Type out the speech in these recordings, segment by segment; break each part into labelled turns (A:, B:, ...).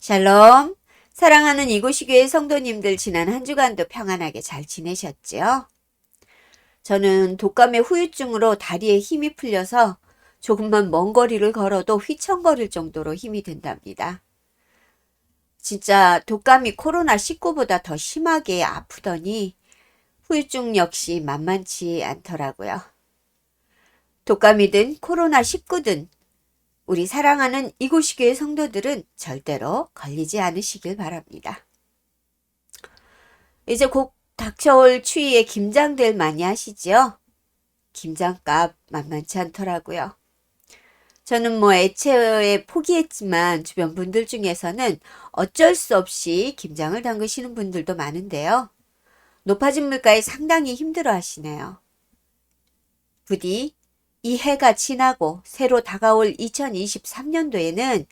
A: 샬롬. 사랑하는 이곳이 교회 성도님들 지난 한 주간도 평안하게 잘 지내셨지요? 저는 독감의 후유증으로 다리에 힘이 풀려서 조금만 먼 거리를 걸어도 휘청거릴 정도로 힘이 든답니다. 진짜 독감이 코로나19보다 더 심하게 아프더니 후유증 역시 만만치 않더라고요. 독감이든 코로나19든 우리 사랑하는 이곳이 교회 성도들은 절대로 걸리지 않으시길 바랍니다. 이제 곧 닥쳐올 추위에 김장들 많이 하시지요? 김장값 만만치 않더라고요. 저는 뭐 애초에 포기했지만 주변 분들 중에서는 어쩔 수 없이 김장을 담그시는 분들도 많은데요. 높아진 물가에 상당히 힘들어 하시네요. 부디 이 해가 지나고 새로 다가올 2023년도에는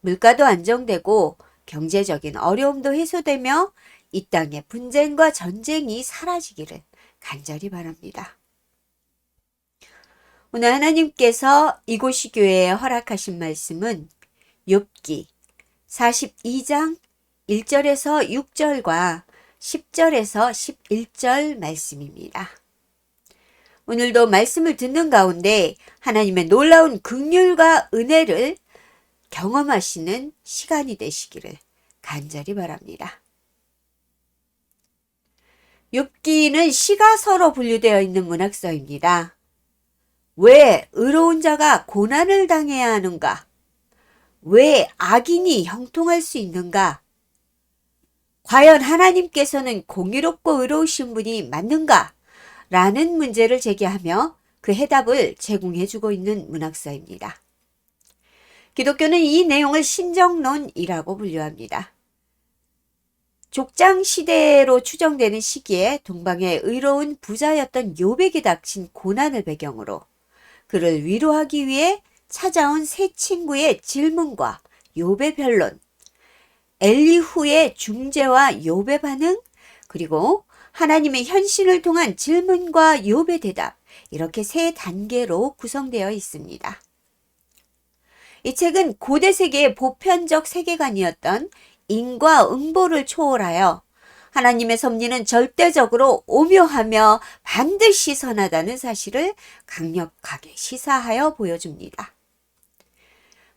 A: 물가도 안정되고 경제적인 어려움도 해소되며 이 땅의 분쟁과 전쟁이 사라지기를 간절히 바랍니다. 오늘 하나님께서 이곳이 교회에 허락하신 말씀은 욥기 42장 1절에서 6절과 10절에서 11절 말씀입니다. 오늘도 말씀을 듣는 가운데 하나님의 놀라운 긍휼과 은혜를 경험하시는 시간이 되시기를 간절히 바랍니다. 욥기는 시가 서로 분류되어 있는 문학서입니다. 왜 의로운 자가 고난을 당해야 하는가? 왜 악인이 형통할 수 있는가? 과연 하나님께서는 공의롭고 의로우신 분이 맞는가? 라는 문제를 제기하며 그 해답을 제공해 주고 있는 문학서입니다. 기독교는 이 내용을 신정론이라고 분류합니다. 족장 시대로 추정되는 시기에 동방의 의로운 부자였던 요백이 닥친 고난을 배경으로 그를 위로하기 위해 찾아온 세 친구의 질문과 요배 변론, 엘리후의 중재와 요배 반응, 그리고 하나님의 현신을 통한 질문과 요배 대답, 이렇게 세 단계로 구성되어 있습니다. 이 책은 고대 세계의 보편적 세계관이었던 인과 응보를 초월하여 하나님의 섭리는 절대적으로 오묘하며 반드시 선하다는 사실을 강력하게 시사하여 보여줍니다.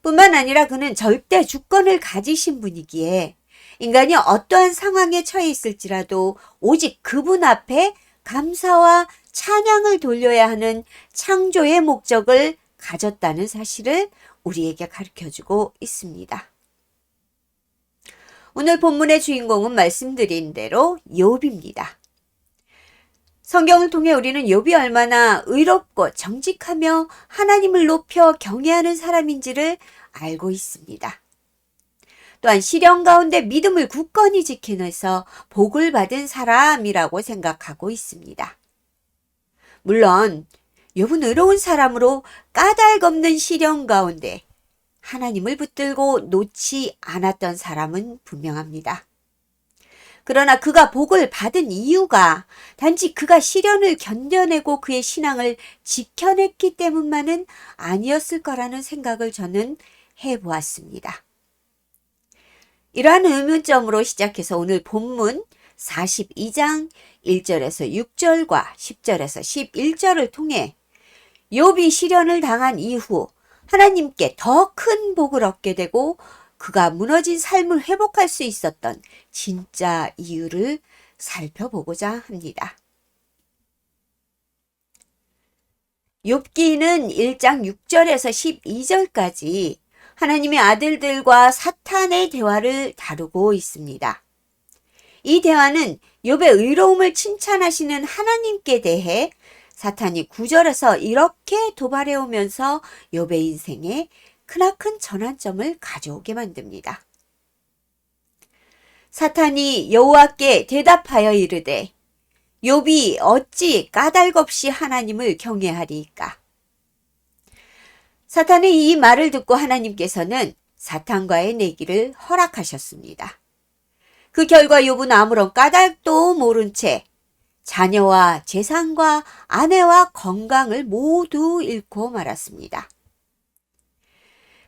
A: 뿐만 아니라 그는 절대 주권을 가지신 분이기에 인간이 어떠한 상황에 처해 있을지라도 오직 그분 앞에 감사와 찬양을 돌려야 하는 창조의 목적을 가졌다는 사실을 우리에게 가르쳐 주고 있습니다. 오늘 본문의 주인공은 말씀드린 대로 욥입니다. 성경을 통해 우리는 욥이 얼마나 의롭고 정직하며 하나님을 높여 경외하는 사람인지를 알고 있습니다. 또한 시련 가운데 믿음을 굳건히 지키면서 복을 받은 사람이라고 생각하고 있습니다. 물론 욥은 의로운 사람으로 까닭 없는 시련 가운데 하나님을 붙들고 놓지 않았던 사람은 분명합니다. 그러나 그가 복을 받은 이유가 단지 그가 시련을 견뎌내고 그의 신앙을 지켜냈기 때문만은 아니었을 거라는 생각을 저는 해보았습니다. 이러한 의문점으로 시작해서 오늘 본문 42장 1절에서 6절과 10절에서 11절을 통해 욥이 시련을 당한 이후 하나님께 더 큰 복을 얻게 되고 그가 무너진 삶을 회복할 수 있었던 진짜 이유를 살펴보고자 합니다. 욥기는 1장 6절에서 12절까지 하나님의 아들들과 사탄의 대화를 다루고 있습니다. 이 대화는 욥의 의로움을 칭찬하시는 하나님께 대해 사탄이 구절에서 이렇게 도발해 오면서 욥의 인생에 크나큰 전환점을 가져오게 만듭니다. 사탄이 여호와께 대답하여 이르되 욥이 어찌 까닭없이 하나님을 경외하리이까 사탄의 이 말을 듣고 하나님께서는 사탄과의 내기를 허락하셨습니다. 그 결과 욥은 아무런 까닭도 모른 채 자녀와 재산과 아내와 건강을 모두 잃고 말았습니다.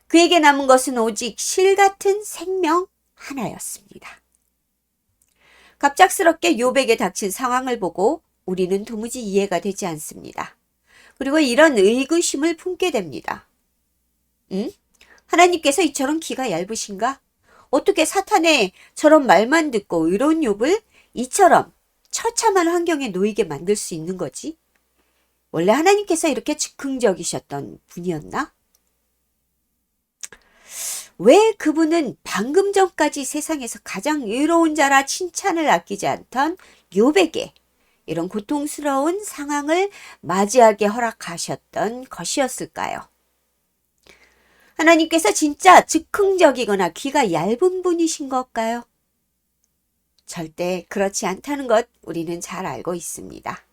A: 그에게 남은 것은 오직 실 같은 생명 하나였습니다. 갑작스럽게 요백에 닥친 상황을 보고 우리는 도무지 이해가 되지 않습니다. 그리고 이런 의구심을 품게 됩니다. 응? 하나님께서 이처럼 귀가 얇으신가? 어떻게 사탄의 저런 말만 듣고 의로운 욥을 이처럼 처참한 환경에 놓이게 만들 수 있는 거지? 원래 하나님께서 이렇게 즉흥적이셨던 분이었나? 왜 그분은 방금 전까지 세상에서 가장 의로운 자라 칭찬을 아끼지 않던 욥에게 이런 고통스러운 상황을 맞이하게 허락하셨던 것이었을까요? 하나님께서 진짜 즉흥적이거나 귀가 얇은 분이신 걸까요? 절대 그렇지 않다는 것 우리는 잘 알고 있습니다.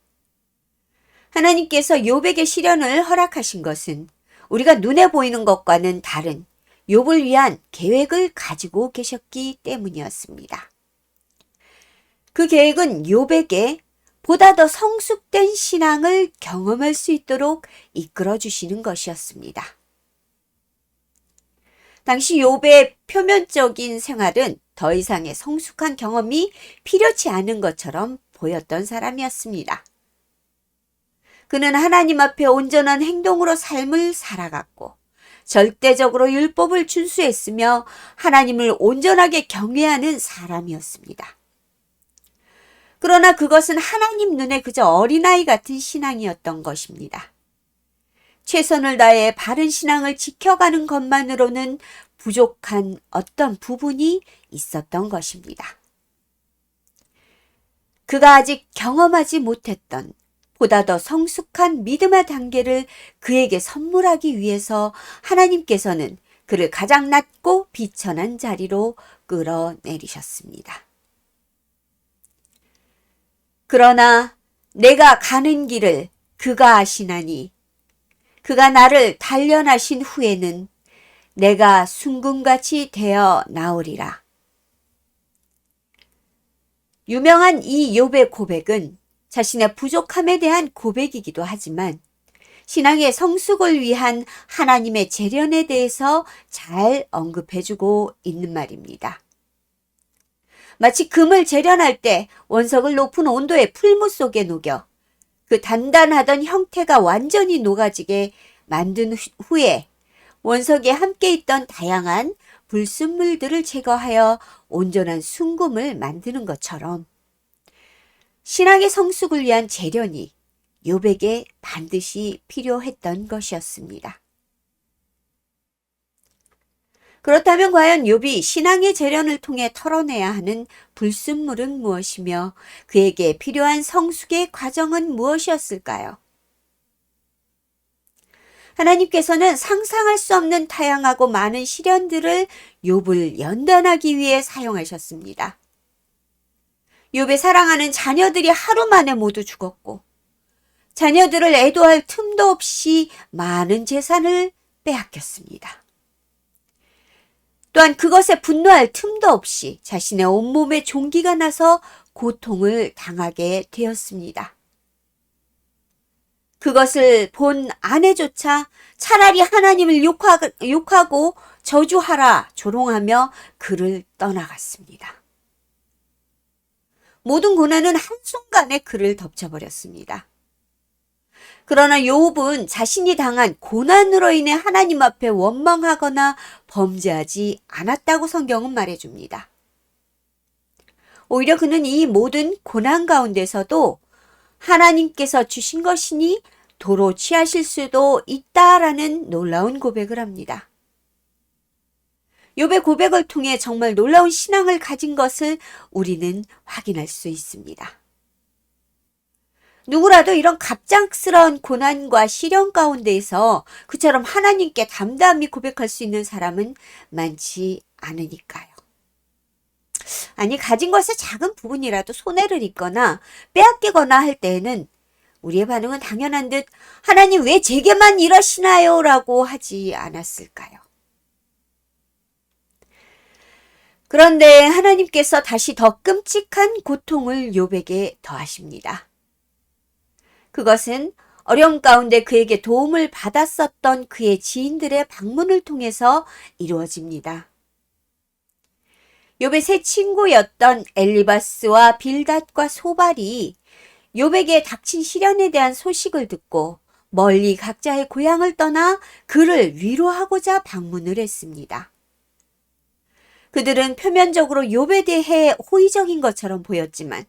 A: 하나님께서 욥에게 시련을 허락하신 것은 우리가 눈에 보이는 것과는 다른 욥을 위한 계획을 가지고 계셨기 때문이었습니다. 그 계획은 욥에게 보다 더 성숙된 신앙을 경험할 수 있도록 이끌어 주시는 것이었습니다. 당시 욥의 표면적인 생활은 더 이상의 성숙한 경험이 필요치 않은 것처럼 보였던 사람이었습니다. 그는 하나님 앞에 온전한 행동으로 삶을 살아갔고 절대적으로 율법을 준수했으며 하나님을 온전하게 경외하는 사람이었습니다. 그러나 그것은 하나님 눈에 그저 어린아이 같은 신앙이었던 것입니다. 최선을 다해 바른 신앙을 지켜가는 것만으로는 부족한 어떤 부분이 있었던 것입니다. 그가 아직 경험하지 못했던 보다 더 성숙한 믿음의 단계를 그에게 선물하기 위해서 하나님께서는 그를 가장 낮고 비천한 자리로 끌어내리셨습니다. 그러나 내가 가는 길을 그가 아시나니 그가 나를 단련하신 후에는 내가 순금같이 되어 나오리라. 유명한 이 욥의 고백은 자신의 부족함에 대한 고백이기도 하지만 신앙의 성숙을 위한 하나님의 재련에 대해서 잘 언급해주고 있는 말입니다. 마치 금을 재련할 때 원석을 높은 온도의 풀무 속에 녹여 그 단단하던 형태가 완전히 녹아지게 만든 후에 원석에 함께 있던 다양한 불순물들을 제거하여 온전한 순금을 만드는 것처럼 신앙의 성숙을 위한 재련이 요백에 반드시 필요했던 것이었습니다. 그렇다면 과연 욥이 신앙의 재련을 통해 털어내야 하는 불순물은 무엇이며 그에게 필요한 성숙의 과정은 무엇이었을까요? 하나님께서는 상상할 수 없는 다양하고 많은 시련들을 욥을 연단하기 위해 사용하셨습니다. 욥의 사랑하는 자녀들이 하루 만에 모두 죽었고 자녀들을 애도할 틈도 없이 많은 재산을 빼앗겼습니다. 또한 그것에 분노할 틈도 없이 자신의 온몸에 종기가 나서 고통을 당하게 되었습니다. 그것을 본 아내조차 차라리 하나님을 욕하고 저주하라 조롱하며 그를 떠나갔습니다. 모든 고난은 한순간에 그를 덮쳐버렸습니다. 그러나 요업은 자신이 당한 고난으로 인해 하나님 앞에 원망하거나 범죄하지 않았다고 성경은 말해줍니다. 오히려 그는 이 모든 고난 가운데서도 하나님께서 주신 것이니 도로 취하실 수도 있다라는 놀라운 고백을 합니다. 욥의 고백을 통해 정말 놀라운 신앙을 가진 것을 우리는 확인할 수 있습니다. 누구라도 이런 갑작스러운 고난과 시련 가운데에서 그처럼 하나님께 담담히 고백할 수 있는 사람은 많지 않으니까요. 아니, 가진 것의 작은 부분이라도 손해를 입거나 빼앗기거나 할 때에는 우리의 반응은 당연한 듯 하나님 왜 제게만 이러시나요? 라고 하지 않았을까요? 그런데 하나님께서 다시 더 끔찍한 고통을 욥에게 더하십니다. 그것은 어려움 가운데 그에게 도움을 받았었던 그의 지인들의 방문을 통해서 이루어집니다. 욥의 새 친구였던 엘리바스와 빌닷과 소발이 욥에게 닥친 시련에 대한 소식을 듣고 멀리 각자의 고향을 떠나 그를 위로하고자 방문을 했습니다. 그들은 표면적으로 욥에 대해 호의적인 것처럼 보였지만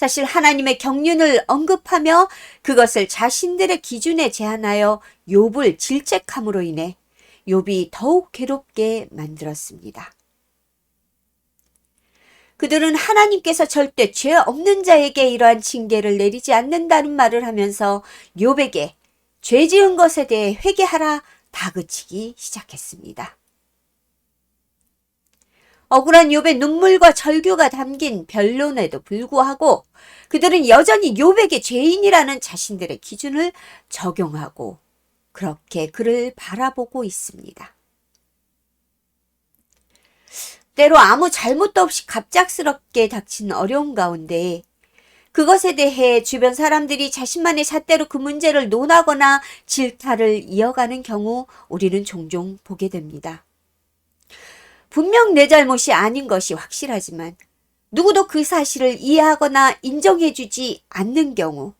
A: 사실 하나님의 경륜을 언급하며 그것을 자신들의 기준에 제한하여 욥을 질책함으로 인해 욥이 더욱 괴롭게 만들었습니다. 그들은 하나님께서 절대 죄 없는 자에게 이러한 징계를 내리지 않는다는 말을 하면서 욥에게 죄 지은 것에 대해 회개하라 다그치기 시작했습니다. 억울한 욥의 눈물과 절규가 담긴 변론에도 불구하고 그들은 여전히 욥에게 죄인이라는 자신들의 기준을 적용하고 그렇게 그를 바라보고 있습니다. 때로 아무 잘못도 없이 갑작스럽게 닥친 어려움 가운데 그것에 대해 주변 사람들이 자신만의 잣대로 그 문제를 논하거나 질타를 이어가는 경우 우리는 종종 보게 됩니다. 분명 내 잘못이 아닌 것이 확실하지만 누구도 그 사실을 이해하거나 인정해주지 않는 경우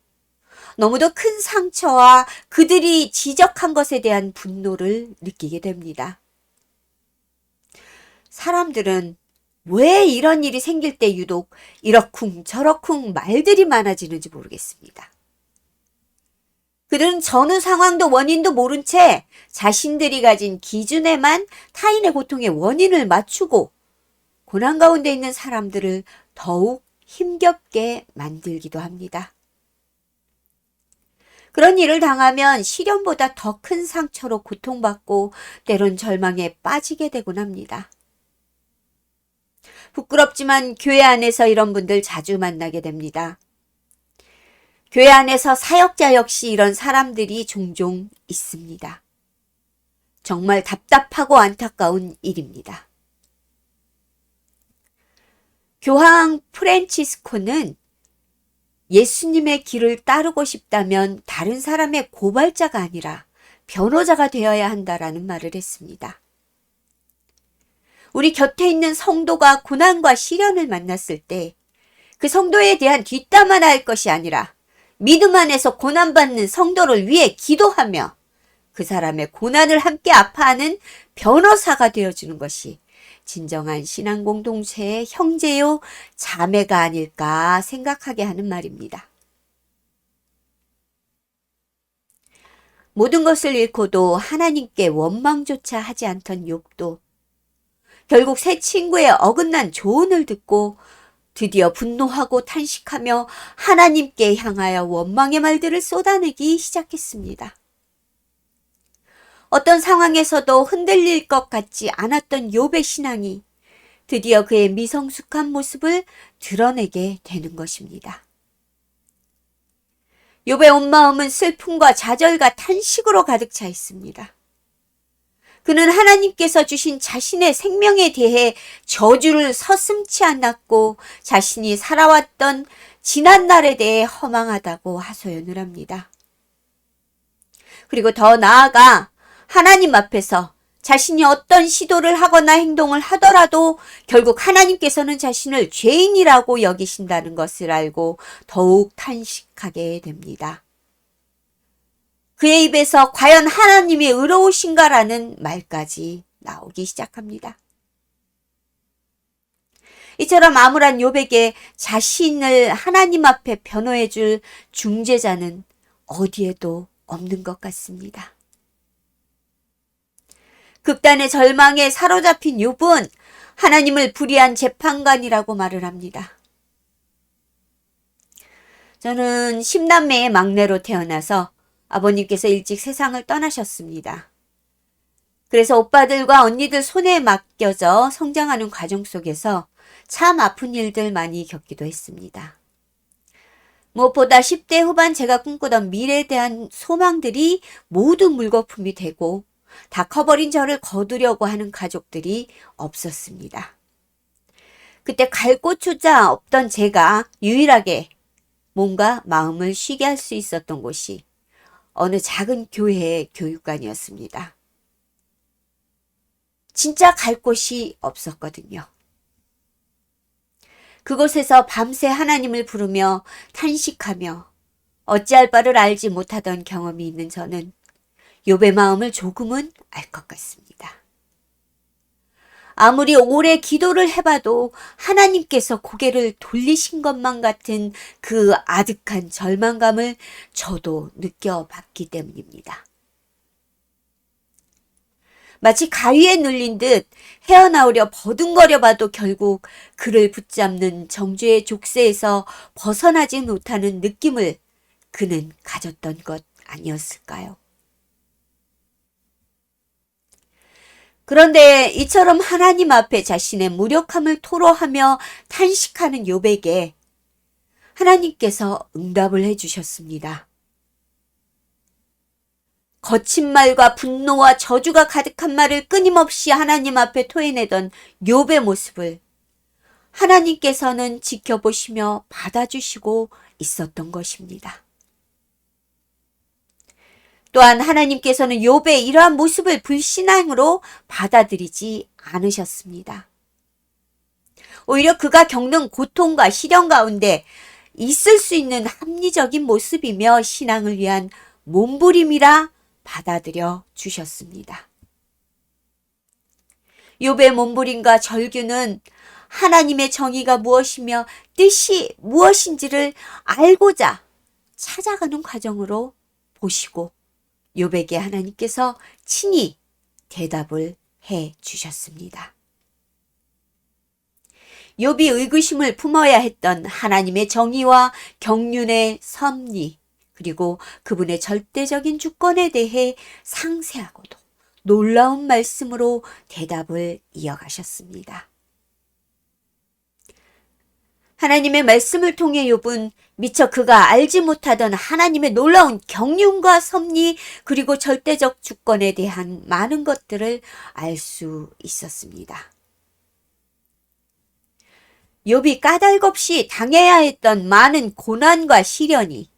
A: 너무도 큰 상처와 그들이 지적한 것에 대한 분노를 느끼게 됩니다. 사람들은 왜 이런 일이 생길 때 유독 이러쿵 저러쿵 말들이 많아지는지 모르겠습니다. 그들은 전후 상황도 원인도 모른 채 자신들이 가진 기준에만 타인의 고통의 원인을 맞추고 고난 가운데 있는 사람들을 더욱 힘겹게 만들기도 합니다. 그런 일을 당하면 시련보다 더 큰 상처로 고통받고 때론 절망에 빠지게 되곤 합니다. 부끄럽지만 교회 안에서 이런 분들 자주 만나게 됩니다. 교회 안에서 사역자 역시 이런 사람들이 종종 있습니다. 정말 답답하고 안타까운 일입니다. 교황 프란치스코는 예수님의 길을 따르고 싶다면 다른 사람의 고발자가 아니라 변호자가 되어야 한다라는 말을 했습니다. 우리 곁에 있는 성도가 고난과 시련을 만났을 때 그 성도에 대한 뒷담화나 할 것이 아니라 믿음 안에서 고난받는 성도를 위해 기도하며 그 사람의 고난을 함께 아파하는 변호사가 되어주는 것이 진정한 신앙 공동체의 형제요 자매가 아닐까 생각하게 하는 말입니다. 모든 것을 잃고도 하나님께 원망조차 하지 않던 욥도 결국 새 친구의 어긋난 조언을 듣고 드디어 분노하고 탄식하며 하나님께 향하여 원망의 말들을 쏟아내기 시작했습니다. 어떤 상황에서도 흔들릴 것 같지 않았던 욥의 신앙이 드디어 그의 미성숙한 모습을 드러내게 되는 것입니다. 욥의 온 마음은 슬픔과 좌절과 탄식으로 가득 차 있습니다. 그는 하나님께서 주신 자신의 생명에 대해 저주를 서슴치 않았고 자신이 살아왔던 지난 날에 대해 허망하다고 하소연을 합니다. 그리고 더 나아가 하나님 앞에서 자신이 어떤 시도를 하거나 행동을 하더라도 결국 하나님께서는 자신을 죄인이라고 여기신다는 것을 알고 더욱 탄식하게 됩니다. 그의 입에서 과연 하나님이 의로우신가라는 말까지 나오기 시작합니다. 이처럼 암울한 욥에게 자신을 하나님 앞에 변호해 줄 중재자는 어디에도 없는 것 같습니다. 극단의 절망에 사로잡힌 욥은 하나님을 불의한 재판관이라고 말을 합니다. 저는 10남매의 막내로 태어나서 아버님께서 일찍 세상을 떠나셨습니다. 그래서 오빠들과 언니들 손에 맡겨져 성장하는 과정 속에서 참 아픈 일들 많이 겪기도 했습니다. 무엇보다 10대 후반 제가 꿈꾸던 미래에 대한 소망들이 모두 물거품이 되고 다 커버린 저를 거두려고 하는 가족들이 없었습니다. 그때 갈 곳조차 없던 제가 유일하게 뭔가 마음을 쉬게 할 수 있었던 곳이 어느 작은 교회의 교육관이었습니다. 진짜 갈 곳이 없었거든요. 그곳에서 밤새 하나님을 부르며 탄식하며 어찌할 바를 알지 못하던 경험이 있는 저는 욥의 마음을 조금은 알 것 같습니다. 아무리 오래 기도를 해봐도 하나님께서 고개를 돌리신 것만 같은 그 아득한 절망감을 저도 느껴봤기 때문입니다. 마치 가위에 눌린 듯 헤어나오려 버둥거려 봐도 결국 그를 붙잡는 정죄의 족쇄에서 벗어나지 못하는 느낌을 그는 가졌던 것 아니었을까요? 그런데 이처럼 하나님 앞에 자신의 무력함을 토로하며 탄식하는 욥에게 하나님께서 응답을 해주셨습니다. 거친 말과 분노와 저주가 가득한 말을 끊임없이 하나님 앞에 토해내던 욥의 모습을 하나님께서는 지켜보시며 받아주시고 있었던 것입니다. 또한 하나님께서는 욥의 이러한 모습을 불신앙으로 받아들이지 않으셨습니다. 오히려 그가 겪는 고통과 시련 가운데 있을 수 있는 합리적인 모습이며 신앙을 위한 몸부림이라 받아들여 주셨습니다. 욥의 몸부림과 절규는 하나님의 정의가 무엇이며 뜻이 무엇인지를 알고자 찾아가는 과정으로 보시고 욥에게 하나님께서 친히 대답을 해 주셨습니다. 욥이 의구심을 품어야 했던 하나님의 정의와 경륜의 섭리 그리고 그분의 절대적인 주권에 대해 상세하고도 놀라운 말씀으로 대답을 이어가셨습니다. 하나님의 말씀을 통해 욥은 미처 그가 알지 못하던 하나님의 놀라운 경륜과 섭리 그리고 절대적 주권에 대한 많은 것들을 알 수 있었습니다. 욥이 까닭없이 당해야 했던 많은 고난과 시련이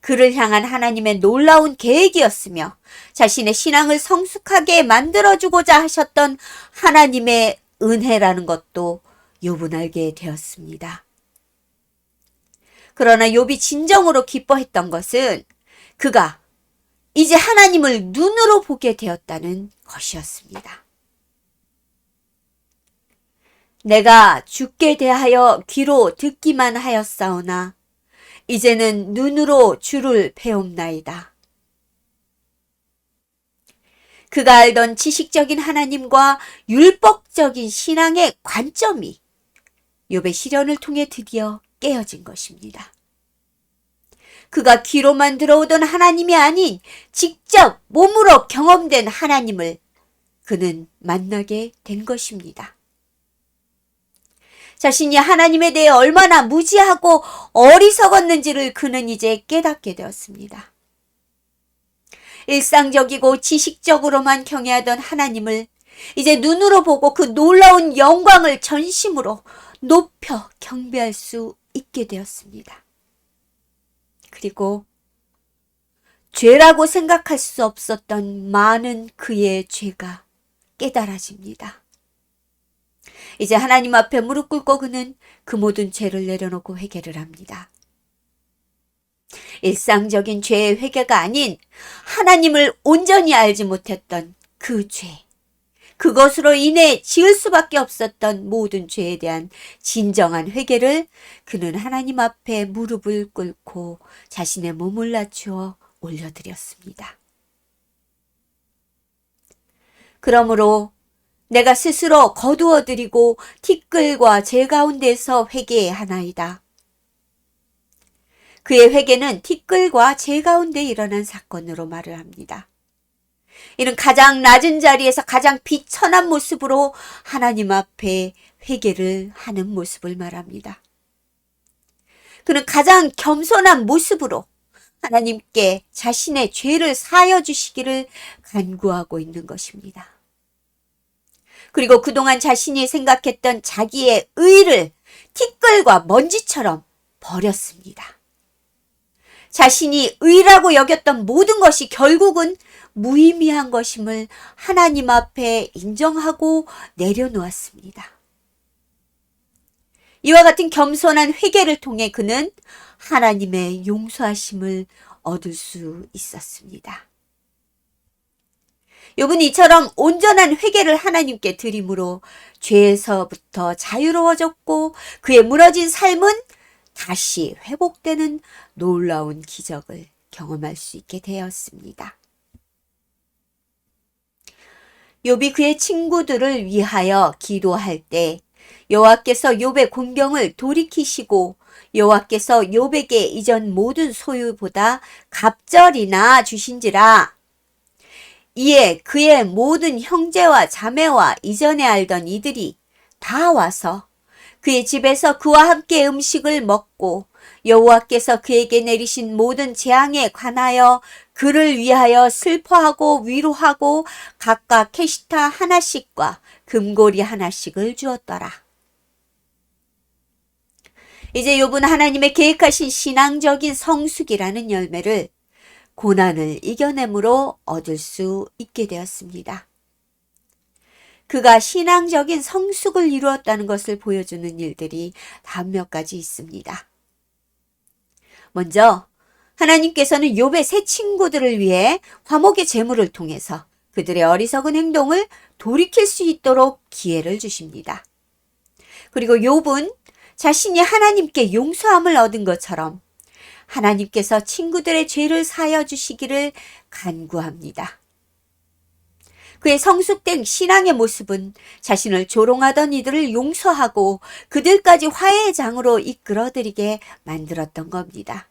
A: 그를 향한 하나님의 놀라운 계획이었으며 자신의 신앙을 성숙하게 만들어주고자 하셨던 하나님의 은혜라는 것도 욥은 알게 되었습니다. 그러나 욥이 진정으로 기뻐했던 것은 그가 이제 하나님을 눈으로 보게 되었다는 것이었습니다. 내가 죽게 대하여 귀로 듣기만 하였사오나 이제는 눈으로 주를 배움나이다. 그가 알던 지식적인 하나님과 율법적인 신앙의 관점이 욥의 시련을 통해 드디어 깨어진 것입니다. 그가 귀로만 들어오던 하나님이 아닌 직접 몸으로 경험된 하나님을 그는 만나게 된 것입니다. 자신이 하나님에 대해 얼마나 무지하고 어리석었는지를 그는 이제 깨닫게 되었습니다. 일상적이고 지식적으로만 경외하던 하나님을 이제 눈으로 보고 그 놀라운 영광을 전심으로 높여 경배할 수 있게 되었습니다. 그리고 죄라고 생각할 수 없었던 많은 그의 죄가 깨달아집니다. 이제 하나님 앞에 무릎 꿇고 그는 그 모든 죄를 내려놓고 회개를 합니다. 일상적인 죄의 회개가 아닌 하나님을 온전히 알지 못했던 그 죄. 그것으로 인해 지을 수밖에 없었던 모든 죄에 대한 진정한 회개를 그는 하나님 앞에 무릎을 꿇고 자신의 몸을 낮추어 올려드렸습니다. 그러므로 내가 스스로 거두어 드리고 티끌과 제 가운데서 회개하나이다. 그의 회개는 티끌과 제 가운데 일어난 사건으로 말을 합니다. 이는 가장 낮은 자리에서 가장 비천한 모습으로 하나님 앞에 회개를 하는 모습을 말합니다. 그는 가장 겸손한 모습으로 하나님께 자신의 죄를 사여 주시기를 간구하고 있는 것입니다. 그리고 그동안 자신이 생각했던 자기의 의를 티끌과 먼지처럼 버렸습니다. 자신이 의라고 여겼던 모든 것이 결국은 무의미한 것임을 하나님 앞에 인정하고 내려놓았습니다. 이와 같은 겸손한 회개를 통해 그는 하나님의 용서하심을 얻을 수 있었습니다. 욥은 이처럼 온전한 회개를 하나님께 드림으로 죄에서부터 자유로워졌고 그의 무너진 삶은 다시 회복되는 놀라운 기적을 경험할 수 있게 되었습니다. 욥이 그의 친구들을 위하여 기도할 때 여호와께서 욥의 공경을 돌이키시고 여호와께서 욥에게 이전 모든 소유보다 갑절이나 주신지라. 이에 그의 모든 형제와 자매와 이전에 알던 이들이 다 와서 그의 집에서 그와 함께 음식을 먹고 여호와께서 그에게 내리신 모든 재앙에 관하여 그를 위하여 슬퍼하고 위로하고 각각 캐시타 하나씩과 금고리 하나씩을 주었더라. 이제 욥은 하나님의 계획하신 신앙적인 성숙이라는 열매를 고난을 이겨냄으로 얻을 수 있게 되었습니다. 그가 신앙적인 성숙을 이루었다는 것을 보여주는 일들이 다음 몇 가지 있습니다. 먼저 하나님께서는 욥의 새 친구들을 위해 화목의 제물을 통해서 그들의 어리석은 행동을 돌이킬 수 있도록 기회를 주십니다. 그리고 욥은 자신이 하나님께 용서함을 얻은 것처럼 하나님께서 친구들의 죄를 사여 주시기를 간구합니다. 그의 성숙된 신앙의 모습은 자신을 조롱하던 이들을 용서하고 그들까지 화해의 장으로 이끌어들이게 만들었던 겁니다.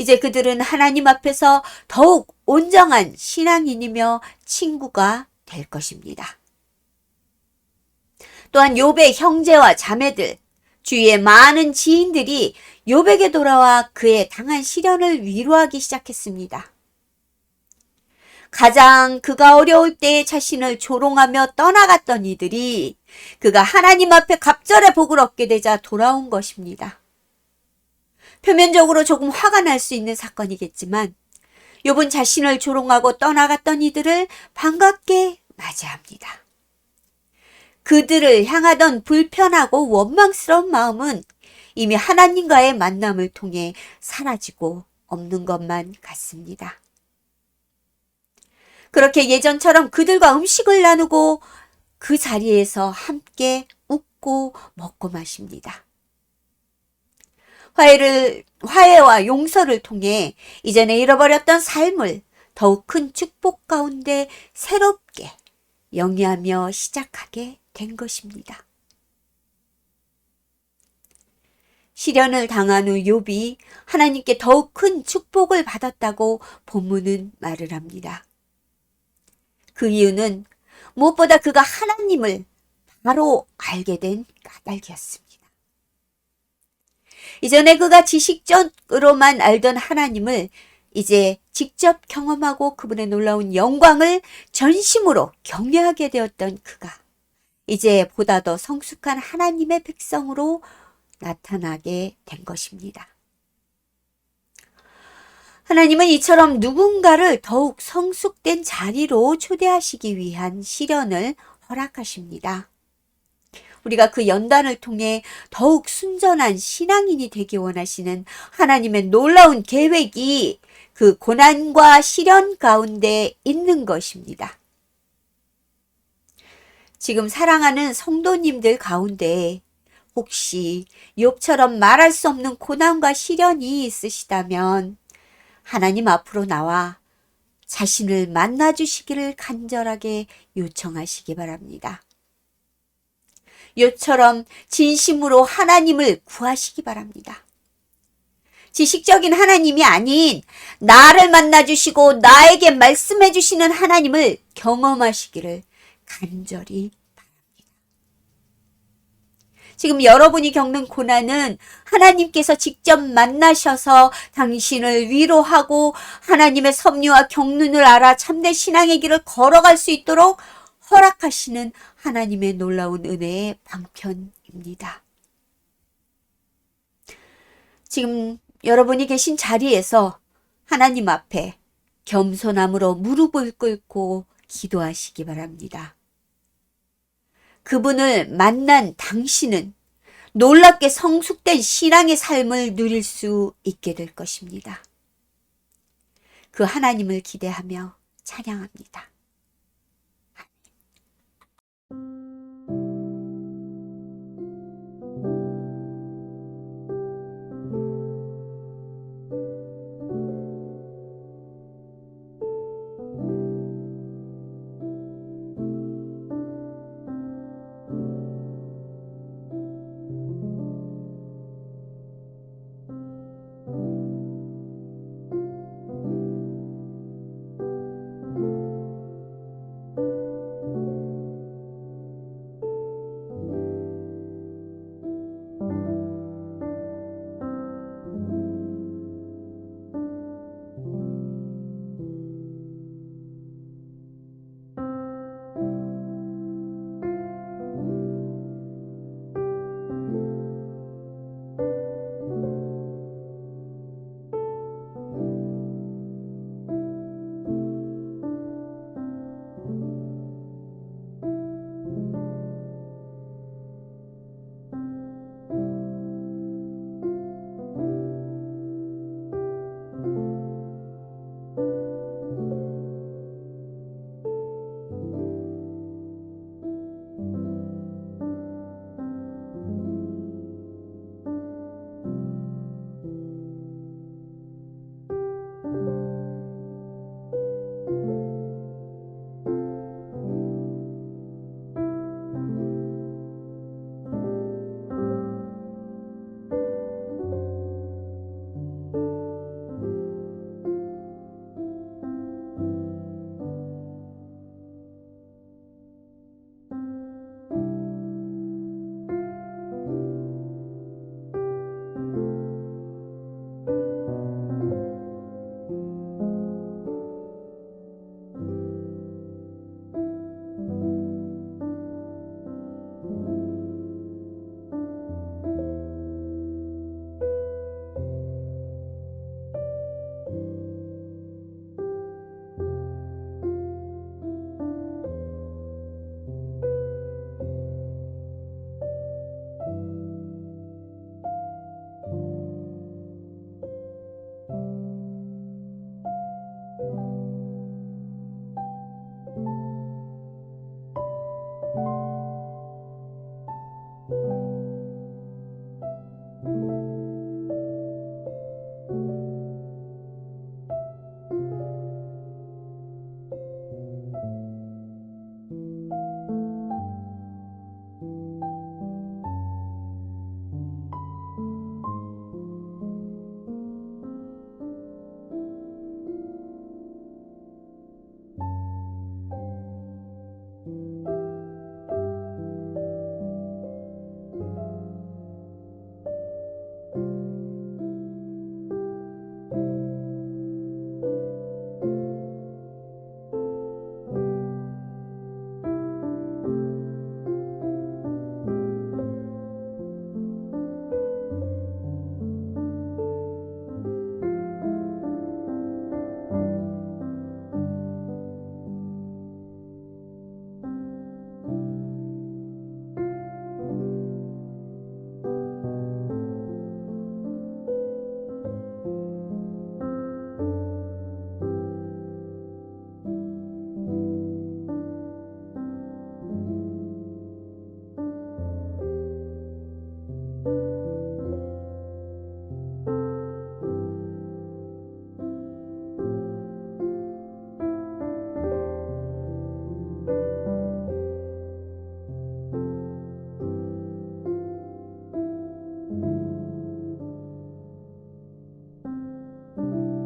A: 이제 그들은 하나님 앞에서 더욱 온정한 신앙인이며 친구가 될 것입니다. 또한 욥의 형제와 자매들, 주위의 많은 지인들이 욥에게 돌아와 그의 당한 시련을 위로하기 시작했습니다. 가장 그가 어려울 때에 자신을 조롱하며 떠나갔던 이들이 그가 하나님 앞에 갑절의 복을 얻게 되자 돌아온 것입니다. 표면적으로 조금 화가 날 수 있는 사건이겠지만 욥은 자신을 조롱하고 떠나갔던 이들을 반갑게 맞이합니다. 그들을 향하던 불편하고 원망스러운 마음은 이미 하나님과의 만남을 통해 사라지고 없는 것만 같습니다. 그렇게 예전처럼 그들과 음식을 나누고 그 자리에서 함께 웃고 먹고 마십니다. 화해를, 화해와 용서를 통해 이전에 잃어버렸던 삶을 더욱 큰 축복 가운데 새롭게 영위하며 시작하게 된 것입니다. 시련을 당한 후 욥이 하나님께 더욱 큰 축복을 받았다고 본문은 말을 합니다. 그 이유는 무엇보다 그가 하나님을 바로 알게 된 까닭이었습니다. 이전에 그가 지식적으로만 알던 하나님을 이제 직접 경험하고 그분의 놀라운 영광을 전심으로 경외하게 되었던 그가 이제 보다 더 성숙한 하나님의 백성으로 나타나게 된 것입니다. 하나님은 이처럼 누군가를 더욱 성숙된 자리로 초대하시기 위한 시련을 허락하십니다. 우리가 그 연단을 통해 더욱 순전한 신앙인이 되기 원하시는 하나님의 놀라운 계획이 그 고난과 시련 가운데 있는 것입니다. 지금 사랑하는 성도님들 가운데 혹시 욥처럼 말할 수 없는 고난과 시련이 있으시다면 하나님 앞으로 나와 자신을 만나 주시기를 간절하게 요청하시기 바랍니다. 요처럼 진심으로 하나님을 구하시기 바랍니다. 지식적인 하나님이 아닌 나를 만나 주시고 나에게 말씀해 주시는 하나님을 경험하시기를 간절히 바랍니다. 지금 여러분이 겪는 고난은 하나님께서 직접 만나셔서 당신을 위로하고 하나님의 섭리와 경륜을 알아 참된 신앙의 길을 걸어갈 수 있도록 허락하시는 하나님의 놀라운 은혜의 방편입니다. 지금 여러분이 계신 자리에서 하나님 앞에 겸손함으로 무릎을 꿇고 기도하시기 바랍니다. 그분을 만난 당신은 놀랍게 성숙된 신앙의 삶을 누릴 수 있게 될 것입니다. 그 하나님을 기대하며 찬양합니다.